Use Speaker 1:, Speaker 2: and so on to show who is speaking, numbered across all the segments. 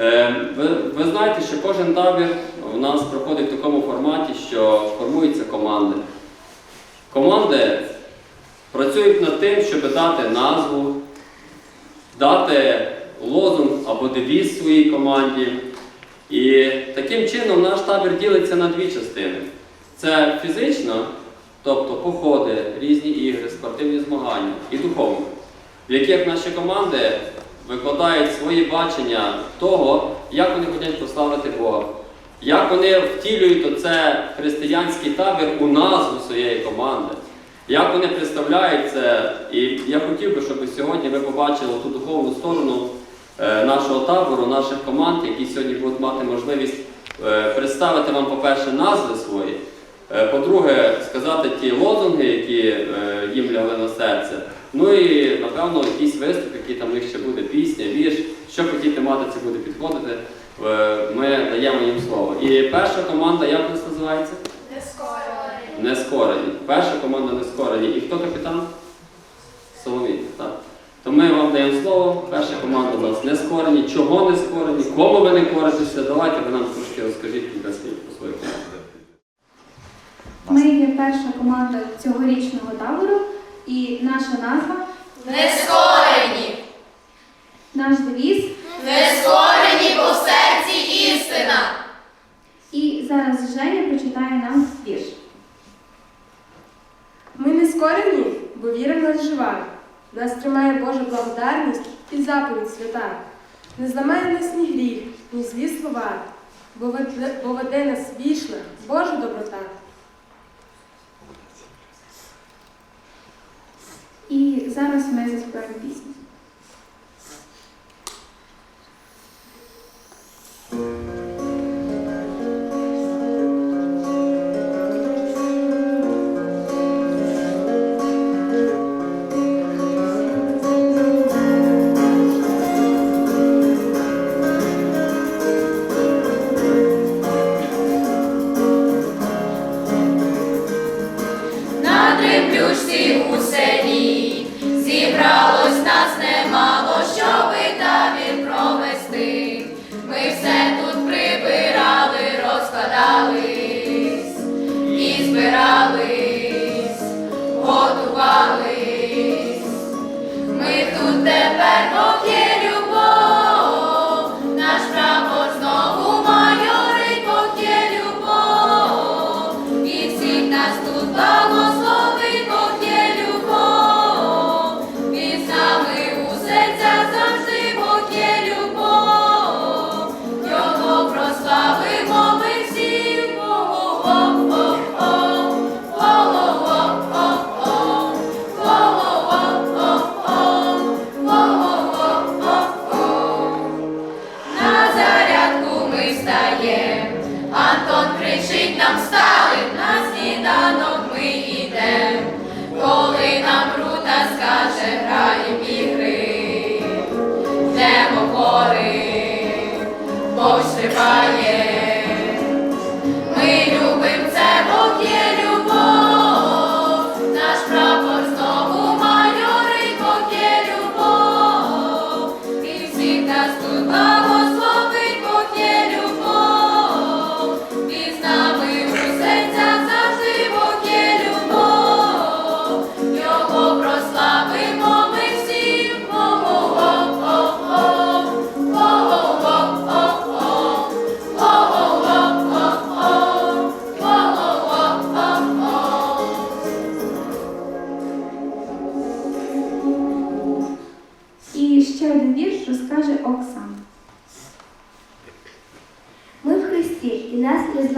Speaker 1: Е, Ви, ви знаєте, що кожен табір у нас проходить в такому форматі, що формуються команди. Команди працюють над тим, щоб дати назву, дати лозунг або девіз своїй команді. І таким чином наш табір ділиться на дві частини. Це фізично, тобто походи, різні ігри, спортивні змагання і духовно, в яких наші команди викладають свої бачення того, як вони хочуть прославити Бога, як вони втілюють оце християнський табір у назву своєї команди, як вони представляють це. І я хотів би, щоб сьогодні ви побачили ту духовну сторону е, нашого табору, наших команд, які сьогодні будуть мати можливість е, представити вам, по-перше, назви свої. Е, По-друге, сказати ті лозунги, які їм лягли на серце. Ну і напевно якийсь виступ, який там у них ще буде, пісня, вірш. Що по тій тематиці буде підходити, е, ми даємо їм слово. І перша команда, як у нас називається? Нескорені. Перша команда нескорені. І хто капітан? Соломій, так. То ми вам даємо слово. Перша команда у нас нескорені. Чого нескорені? Кому ви не коритеся? Давайте ви нам трошки розкажіть кілька слів про свою команду.
Speaker 2: Ми є перша команда цьогорічного табору, і наша назва,
Speaker 3: Нескорені,
Speaker 2: наш девіз.
Speaker 3: нескорені по серці істина.
Speaker 2: І зараз Женя прочитає нам вірш.
Speaker 4: Ми не скорені, бо віра в нас жива. Нас тримає Божа благодарність і заповідь свята. Не зламає нас ні гріх, ні злі слова, бо веде, бо веде нас вічна Божа доброта.
Speaker 2: І зараз ми заспіваємо пісню.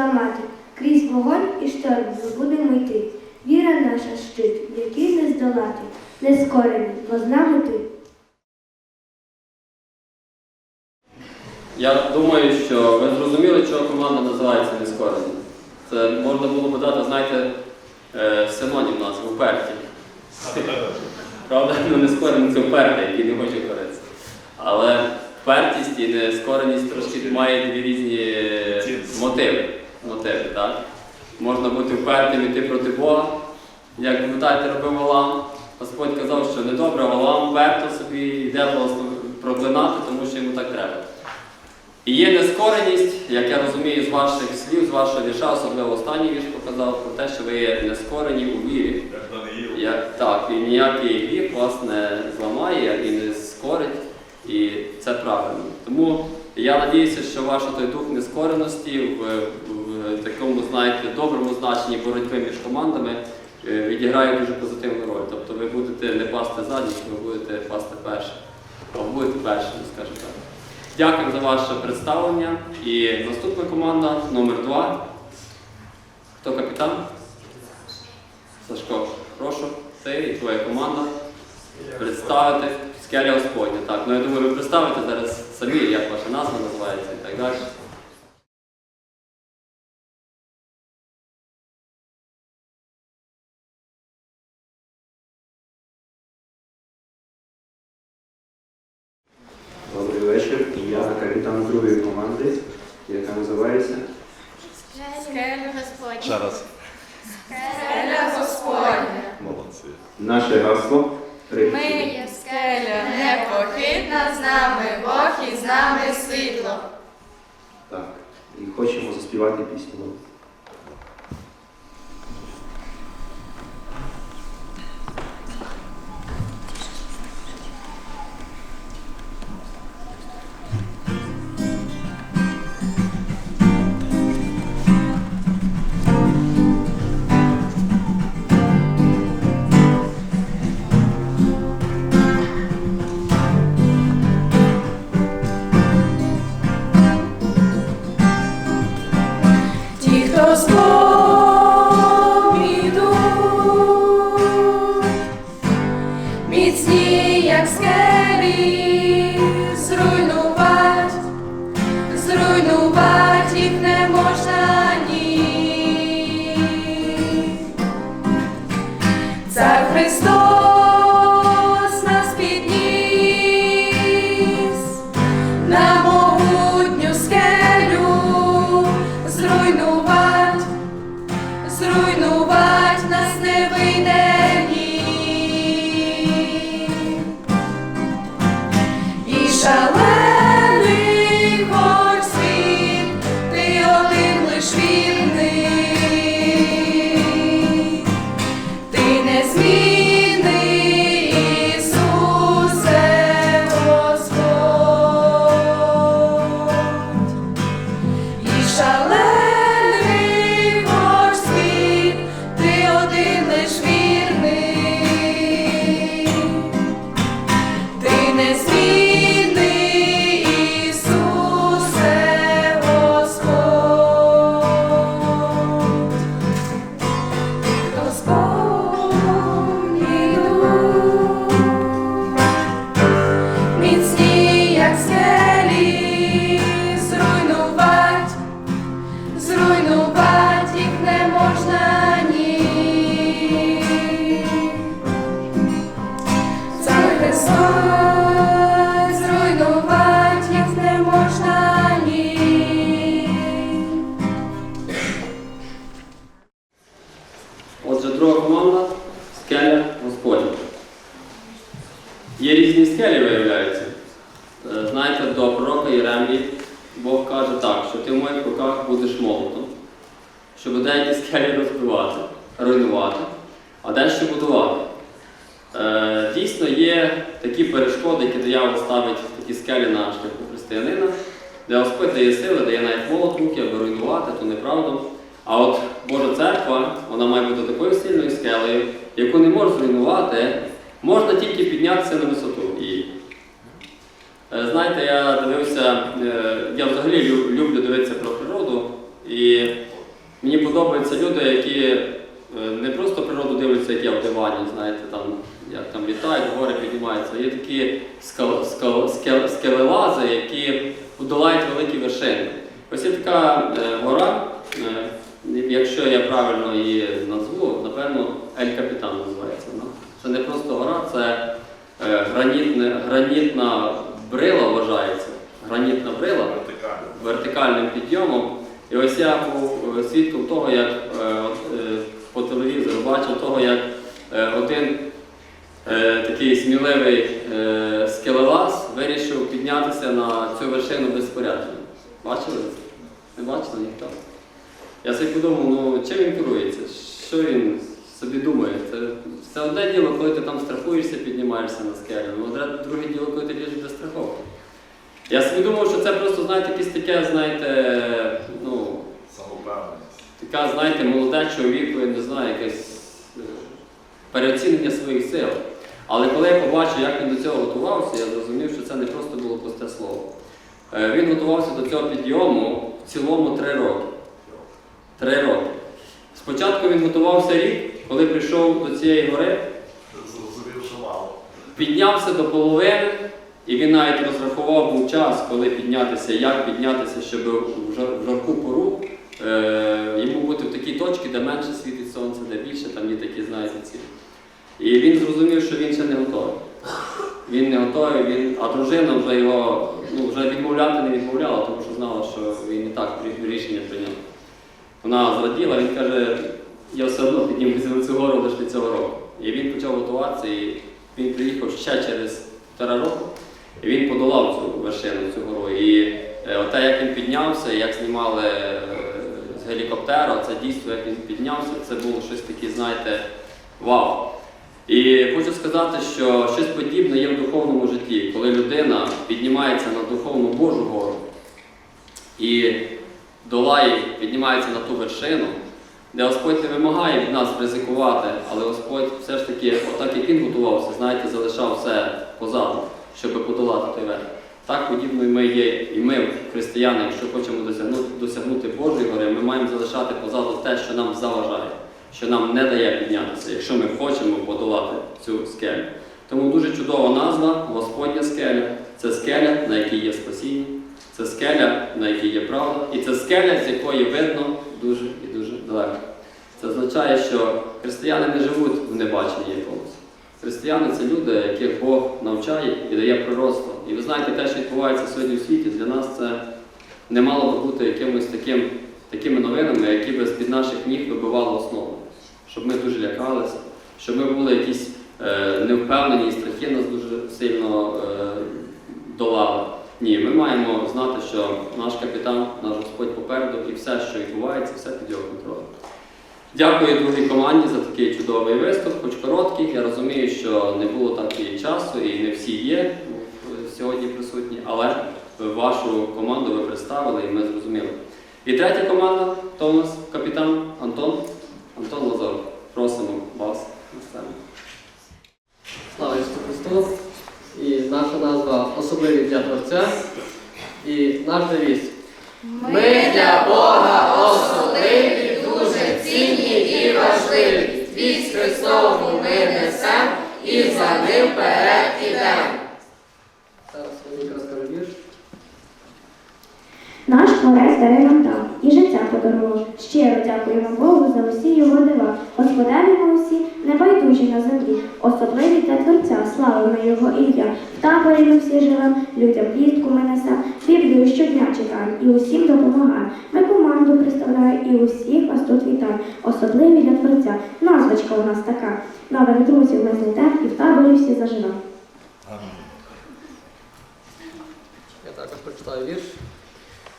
Speaker 5: Зламати. Крізь вогонь і шторм ми будемо йти. Віра наша щит, який не здолати. Не скорені, бо з нами ти.
Speaker 1: Я думаю, що ви зрозуміли, чого команда називається нескорені. Це можна було би дати, знаєте, е, синонім назву уперті. Правда? Ну, нескорений це впертий, який не хоче коритися. Але впертість і нескореність трошки мають дві різні мотиви. Мотиви так? Можна бути впертим і йти проти Бога. Як пам'ятаєте, робив Валам. Господь казав, що недобре Валам вперто собі йде проклинати, тому що йому так треба. І є нескореність, як я розумію з ваших слів, з вашого вірша, особливо останній вірш показав, про те, що ви є нескорені у вірі. Як, так, і ніякий гріх вас не зламає і не скорить, і це правильно. Тому я надіюся, що ваш той дух нескореності в такому, знаєте, доброму значенні боротьби між командами е, відіграє дуже позитивну роль. Тобто ви будете не пасти задні, ви будете пасти першим. Або будете першими, скажімо так. Дякую за ваше представлення. І наступна команда номер 2 Хто капітан? Сашко, прошу, ти і твоя команда представити скеля Господня. Так, ну я думаю, ви представите зараз самі, як ваша назва називається і так далі.
Speaker 2: Добрий вечір. Я капітан другої команди, яка називається
Speaker 6: Скеля Господня.
Speaker 7: Ще раз.
Speaker 6: Скеля Господня.
Speaker 7: Молодці.
Speaker 2: Наше гасло.
Speaker 6: Ми є скеля непохитна, з нами Бог і з нами світло.
Speaker 2: Так. І хочемо заспівати пісню.
Speaker 1: It's Знаєте, до пророка Єремії Бог каже так, що ти в моїх руках будеш молотом, щоб деякі скелі розбивати, руйнувати, а дещо будувати. Е, Дійсно, є такі перешкоди, які диявол ставить такі скелі на шляху християнина, де Господь дає сили, дає навіть молот руки, аби руйнувати, то неправда. А от Божа церква, вона має бути такою сильною скелею, яку не можна зруйнувати, можна тільки піднятися на висоту Знаєте, я дивився, е, я взагалі люблю дивитися про природу, і мені подобаються люди, які е, не просто природу дивляться, як я в дивані, знаєте, там, як там літають, гори піднімаються. Є такі скал, скал, скел, скелелази, які подолають великі вершини. Ось є така е, гора, е, якщо я правильно її назву, напевно, Ель Капітан називається. Це не просто гора, це е, гранітна брила вважається. Гранітна брила вертикальним підйомом. І ось я був е, свідком того, як е, е, по телевізору бачив того, як один такий сміливий скелелаз вирішив піднятися на цю вершину без спорядження. Бачили? Не бачили ніхто? Я собі подумав, ну чим він керується? Що він собі думає? Це, це одне діло, коли ти там страхуєшся, піднімаєшся на скелю. Ну, одне- друге діло, коли ти ліжеш без страховки. Я собі думав, що це просто, знаєте, якесь таке, знаєте, ну, така, знаєте, молодечого віку, я не знаю, якесь е, переоцінення своїх сил. Але коли я побачив, як він до цього готувався, я зрозумів, що це не просто було пусте слово. Е, Він готувався до цього підйому в цілому три роки. Три роки. Спочатку він готувався рік, коли прийшов до цієї гори,
Speaker 6: Зрозумів, що мало.
Speaker 1: піднявся до половини, і він навіть розрахував був час, коли піднятися, як піднятися, щоб в жар- в жарку пору е, йому бути в такій точці, де менше світить сонце, де більше, там є такі, знаєте, ці. І він зрозумів, що він ще не готовий. Він не готовий, він, а дружина вже його ну, вже відмовляти не відмовляла, тому що знала, що він і так рішення прийняв. Вона зраділа, він каже, я все одно піднімуся на цю гору лише цього року. І він почав готуватися, і він приїхав ще через півтора року, і він подолав цю вершину, цю гору. І е, оте, як він піднявся, як знімали е, з гелікоптера, це дійство, як він піднявся, це було щось таке, знаєте, вау. І хочу сказати, що щось подібне є в духовному житті, коли людина піднімається на духовну Божу гору і долає, піднімається на ту вершину, де Господь не вимагає від нас ризикувати, але Господь все ж таки, отак як він готувався, знаєте, залишав все позаду, щоб подолати той верх. Так подібно і ми є, і ми, християни, якщо хочемо досягнути, досягнути Божої гори, ми маємо залишати позаду те, що нам заважає, що нам не дає піднятися, якщо ми хочемо подолати цю скелю. Тому дуже чудова назва Господня скеля. Це скеля, на якій є спасіння, це скеля, на якій є правда, і це скеля, з якої видно дуже далеко. Це означає, що християни не живуть в небаченні якомусь. Християни це люди, яких Бог навчає і дає пророцтво. І ви знаєте, те, що відбувається сьогодні в світі, для нас це не мало би бути якимось таким, такими новинами, які би з-під наших ніг вибивали основу. Щоб ми дуже лякалися, щоб ми були якісь е, невпевнені і страхи нас дуже сильно е, долали. Ні, ми маємо знати, що наш капітан, наш Господь попереду, і все, що відбувається, все під його контролем. Дякую другій команді за такий чудовий виступ, хоч короткий. Я розумію, що не було так і часу, і не всі є сьогодні присутні, але вашу команду ви представили і ми зрозуміли. І третя команда, нас капітан Антон. Антон Лазар, просимо вас на сцену.
Speaker 8: Слава Ісусу Христу! І наша назва особливі для Творця. І наш
Speaker 5: Щиро дякуємо Богу за усі його дива. Господарі усі небайдужі на землі, особливі для Творця, славимо його ім'я. В таборі ми всі живемо, людям вістку ми несемо, Біблію щодня читаємо і усім допомагаємо. Ми команду представляємо і усіх вас тут вітаємо. Особливі для Творця. Назвочка у нас така. Нових друзів ми знайдемо і в таборі всі заживемо.
Speaker 8: Я також прочитаю вірш.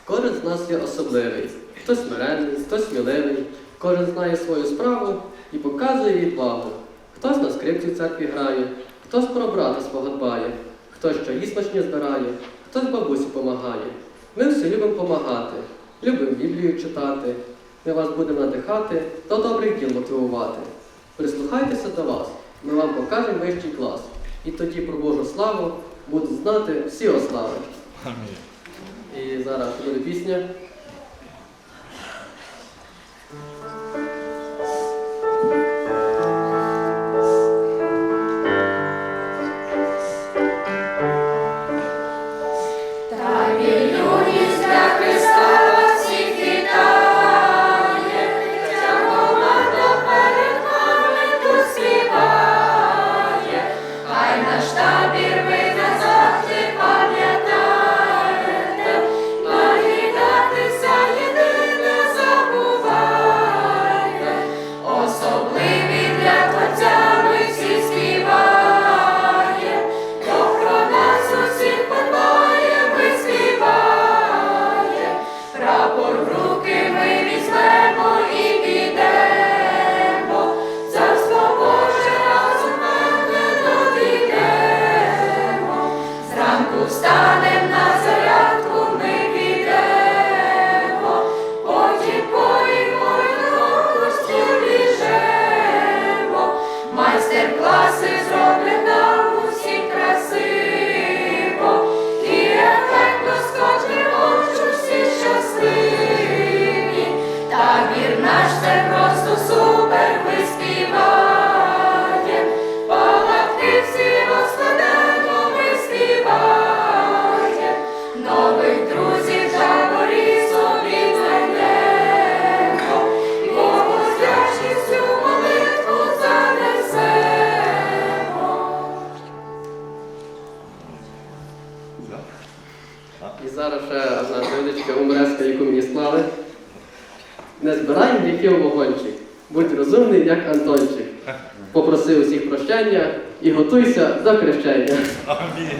Speaker 8: Кожен з нас є особливий. Хтось смиренний, хтось сміливий, кожен знає свою справу і показує відвагу. Хтось на скрипці в церкві грає, хтось про брата свого дбає, хтось чаї смачні збирає, хтось бабусі помагає. Ми всі любимо помагати, любимо Біблію читати. Ми вас будемо надихати до добрих діл мотивувати. Прислухайтеся до вас, ми вам покажемо вищий клас. І тоді про Божу славу будуть знати всі ослави. І зараз буде пісня. Невеличка умреска, яку мені склали. Не збирай гріхів вогончик, будь розумний, як Антончик. Попроси усіх прощення і готуйся до хрещення.
Speaker 6: Амінь.